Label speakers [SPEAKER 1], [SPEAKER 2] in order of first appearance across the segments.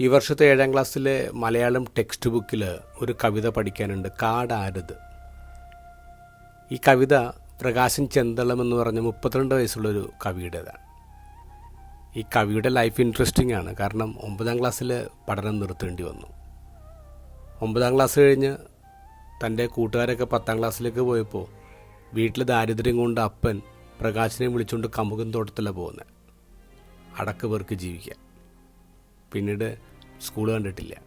[SPEAKER 1] ഈ വർഷത്തെ ഏഴാം ക്ലാസ്സിലെ മലയാളം ടെക്സ്റ്റ് ബുക്കിൽ ഒരു കവിത പഠിക്കാനുണ്ട് കാടാരത്. ഈ കവിത പ്രകാശൻ ചെന്തളം എന്ന് പറഞ്ഞ മുപ്പത്തിരണ്ട് വയസ്സുള്ളൊരു കവിയുടേതാണ്. ഈ കവിയുടെ ലൈഫ് ഇൻട്രസ്റ്റിംഗ് ആണ് കാരണം ഒമ്പതാം ക്ലാസ്സിൽ പഠനം നിർത്തേണ്ടി വന്നു. ഒമ്പതാം ക്ലാസ് കഴിഞ്ഞ് തന്റെ കൂട്ടുകാരൊക്കെ പത്താം ക്ലാസ്സിലേക്ക് പോയപ്പോൾ വീട്ടിൽ ദാരിദ്ര്യം കൊണ്ട് അപ്പൻ പ്രകാശിനെ വിളിച്ചുകൊണ്ട് കമുകൻ തോട്ടത്തിലാണ് പോകുന്നത് അടക്ക് പേർക്ക് ജീവിക്കാൻ പിന്നീട് സ്കൂൾ കണ്ടിട്ടില്ല.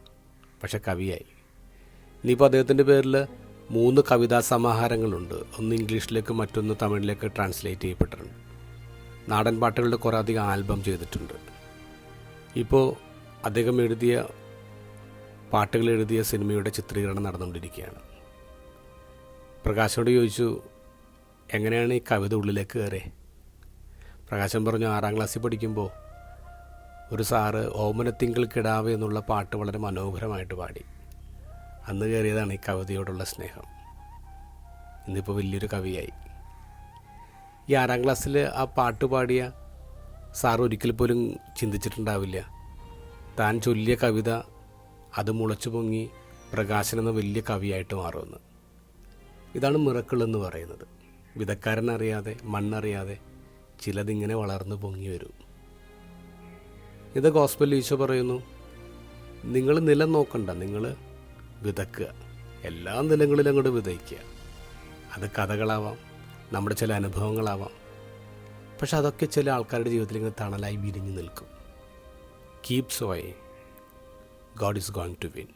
[SPEAKER 1] പക്ഷെ കവിയായി. ഇനിയിപ്പോൾ അദ്ദേഹത്തിന്റെ പേരിൽ മൂന്ന് കവിതാ സമാഹാരങ്ങളുണ്ട്. ഒന്ന് ഇംഗ്ലീഷിലേക്ക് മറ്റൊന്ന് തമിഴിലേക്ക് ട്രാൻസ്ലേറ്റ് ചെയ്യപ്പെട്ടിട്ടുണ്ട്. നാടൻ പാട്ടുകളുടെ കുറേ അധികം ആൽബം ചെയ്തിട്ടുണ്ട്. ഇപ്പോൾ അദ്ദേഹം എഴുതിയ പാട്ടുകൾ എഴുതിയ സിനിമയുടെ ചിത്രീകരണം നടന്നുകൊണ്ടിരിക്കുകയാണ്. പ്രകാശോട് ചോദിച്ചു എങ്ങനെയാണ് ഈ കവിത ഉള്ളിലേക്ക് കയറേ പ്രകാശം പറഞ്ഞു ആറാം ക്ലാസ്സിൽ പഠിക്കുമ്പോൾ ഒരു സാറ് ഓമനത്തിങ്കൾ കിടാവ് എന്നുള്ള പാട്ട് വളരെ മനോഹരമായിട്ട് പാടി. അന്ന് കയറിയതാണ് ഈ കവിതയോടുള്ള സ്നേഹം. ഇന്നിപ്പോൾ വലിയൊരു കവിയായി. ഈ ആറാം ക്ലാസ്സിൽ ആ പാട്ട് പാടിയ സാർ ഒരിക്കൽ പോലും ചിന്തിച്ചിട്ടുണ്ടാവില്ല. താൻ ചൊല്ലിയ കവിത അത് മുളച്ചു പൊങ്ങി പ്രകാശൻ എന്ന വലിയ കവിയായിട്ട് മാറുമെന്ന്. ഇതാണ് മിറക്കിൾ എന്ന് പറയുന്നത്. വിധക്കാരനറിയാതെ മണ്ണറിയാതെ ചിലതിങ്ങനെ വളർന്നു പൊങ്ങി വരും. ഇത് ഗോസ്ബൽ ഈശോ പറയുന്നു. നിങ്ങൾ നിലം നോക്കണ്ട നിങ്ങൾ വിതക്കുക. എല്ലാ നിലങ്ങളിലും അങ്ങോട്ട് വിതയ്ക്കുക. അത് കഥകളാവാം നമ്മുടെ ചില അനുഭവങ്ങളാവാം. പക്ഷെ അതൊക്കെ ചില ആൾക്കാരുടെ ജീവിതത്തിൽ ഇങ്ങനെ തണലായി വിരിഞ്ഞു നിൽക്കും. Keep Soy God is going to win